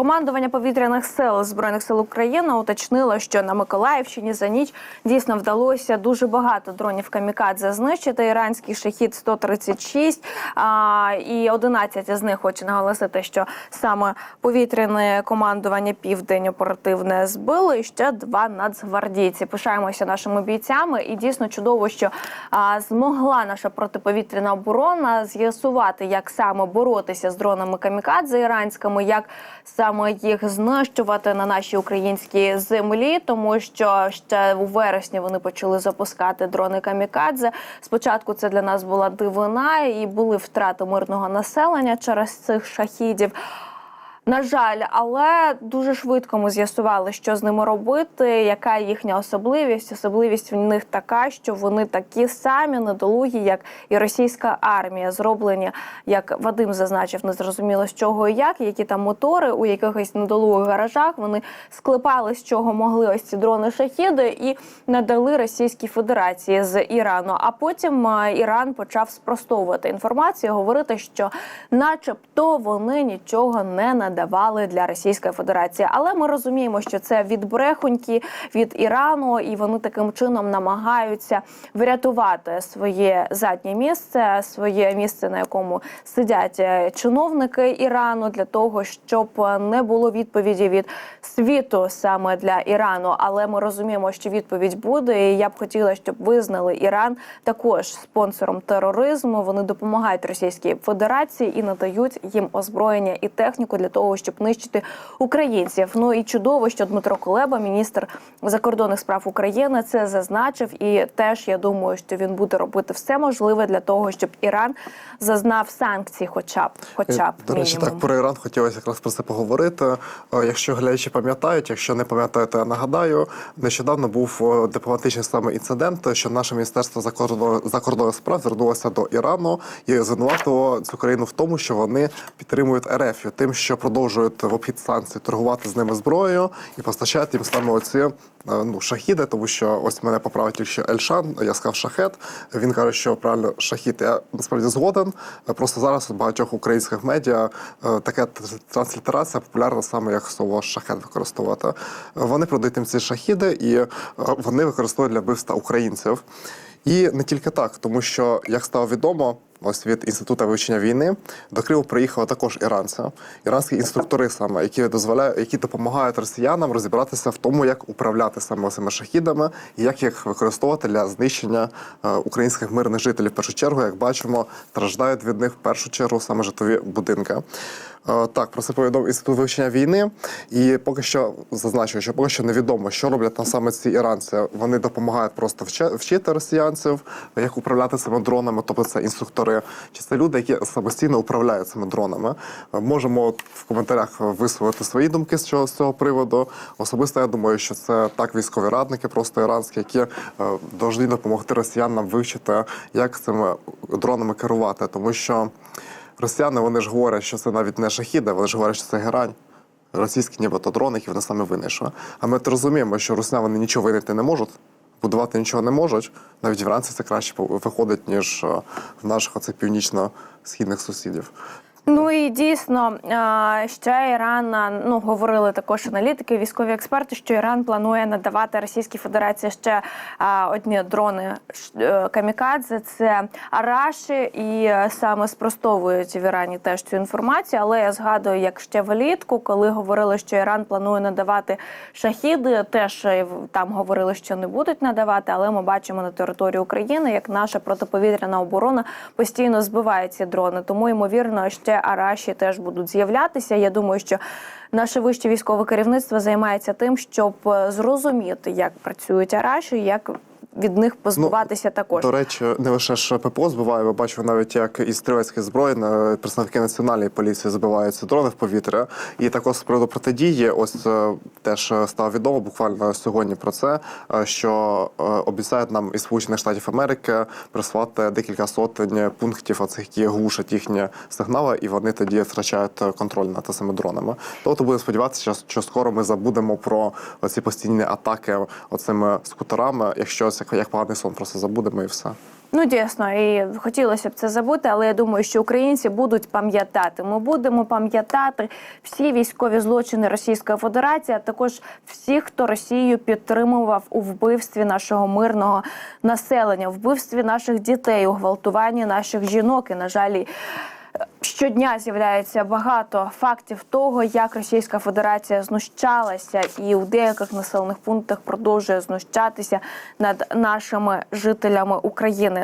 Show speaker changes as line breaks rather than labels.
Командування повітряних сил збройних сил України уточнило, що на Миколаївщині за ніч дійсно вдалося дуже багато дронів камікадзе знищити. Іранський шахід 136 а, і 11 з них хочу наголосити, що саме повітряне командування Південь оперативне збило і ще два нацгвардійці. Пишаємося нашими бійцями, і дійсно чудово, що а, змогла наша протиповітряна оборона з'ясувати, як саме боротися з дронами камікадзе іранськими, як саме їх знищувати на нашій українській землі, тому що ще у вересні вони почали запускати дрони камікадзе. Спочатку це для нас була дивина, і були втрати мирного населення через цих шахідів. На жаль, але дуже швидко ми з'ясували, що з ними робити, яка їхня особливість. Особливість в них така, що вони такі самі недолугі, як і російська армія, зроблені, як Вадим зазначив, незрозуміло з чого і як, які там мотори у якихось недолугих гаражах. Вони склепали з чого могли ось ці дрони шахіди і надали Російській Федерації з Ірану. А потім е, Іран почав спростовувати інформацію, говорити, що, начебто, вони нічого не надавали для Російської Федерації. Але ми розуміємо, що це від брехоньки від Ірану, і вони таким чином намагаються врятувати своє заднє місце, своє місце, на якому сидять е, чиновники Ірану, для того, щоб не було відповіді від світу саме для Ірану. Але ми розуміємо, що відповідь буде. І я б хотіла, щоб визнали Іран також спонсором тероризму. Вони допомагають Російській Федерації і надають їм озброєння і техніку для того, щоб нищити українців. Ну і чудово, що Дмитро Колеба, міністр закордонних справ України, це зазначив. І теж я думаю, що він буде робити все можливе для того, щоб Іран зазнав санкцій, хоча б хоча б
До речі,
мінімум.
так про Іран хотілося якраз про це поговорити. Е, Якщо глядачі пам'ятають, якщо не пам'ятаєте, я нагадаю, нещодавно був е, дипломатичний саме інцидент, що наше міністерство закордонних закордонних справ звернулося до Ірану і звинуватило цю країну в тому, що вони підтримують РФ тим, що продовжують в обхід санкцій торгувати з ними зброєю і постачають їм саме оці е, ну шахіди, тому що ось мене поправить тільки Ельшан, я сказав шахет. Він каже, що правильно шахід. Я насправді згоден. Просто зараз у багатьох українських медіа е, така транслітерація популярна саме як слово шахет використовувати. Вони продають їм ці шахіди, і е, вони використовують для вбивства українців. І не тільки так, тому що як стало відомо. Ось від інституту вивчення війни до Криму приїхали також іранці, іранські інструктори, саме які дозволяють, які допомагають росіянам розібратися в тому, як управляти саме цими шахідами і як їх використовувати для знищення е, українських мирних жителів. В першу чергу, як бачимо, страждають від них в першу чергу саме житлові будинки. Е, Так, про це повідомив інститут вивчення війни, і поки що зазначую, що поки що невідомо, що роблять там саме ці іранці. Вони допомагають просто вчити росіянців, як управляти цими дронами, тобто це інструктори, чи це люди, які самостійно управляють цими дронами. Е, Можемо в коментарях висловити свої думки з цього, з цього приводу. Особисто я думаю, що це так військові радники, просто іранські, які е, повинні допомогти росіянам вивчити, як цими дронами керувати, тому що. Росіяни вони ж говорять, що це навіть не шахіда, вони ж говорять, що це герань. Російські нібито дрони, які вони саме винайшли. А ми розуміємо, що русня вони нічого винайти не можуть, будувати нічого не можуть. Навіть вранці це краще виходить, ніж е, в наших оцих північно-східних сусідів.
Ну і дійсно ще Іран ну говорили також аналітики, військові експерти, що Іран планує надавати Російській Федерації ще одні дрони е, камікадзе. Це Араші, і е, саме спростовують в Ірані теж цю інформацію. Але я згадую, як ще влітку, коли говорили, що Іран планує надавати шахіди, теж е, там говорили, що не будуть надавати. Але ми бачимо на території України, як наша протиповітряна оборона постійно збиває ці дрони. Тому ймовірно, ще Араші теж будуть з'являтися. Я думаю, що наше вище військове керівництво займається тим, щоб е, зрозуміти, як працюють Араші, як від них позбуватися також.
До речі, не лише ж ППО збиває, ми бачимо навіть як із стрілецьких зброї на- представники національної поліції збивають ці дрони в повітря. І також з приводу протидії, ось е, теж стало відомо буквально сьогодні про це, е, що е, обіцяють нам із Сполучених Штатів Америки прислати декілька сотень пунктів, оцих, які глушать їхні сигнали, і вони тоді втрачають контроль над цими дронами. Тобто буде сподіватися, що, скоро ми забудемо про оці постійні атаки оцими скутерами, якщо це як поганий сон, просто забудемо і все.
Ну, дійсно, і хотілося б це забути, але я думаю, що українці будуть пам'ятати. Ми будемо пам'ятати всі військові злочини Російської Федерації, а також всіх, хто Росію підтримував у вбивстві нашого мирного населення, вбивстві наших дітей, у гвалтуванні наших жінок. І, на жаль, Щодня з'являється багато фактів того, як Російська Федерація знущалася, і у деяких населених пунктах продовжує знущатися над нашими жителями України.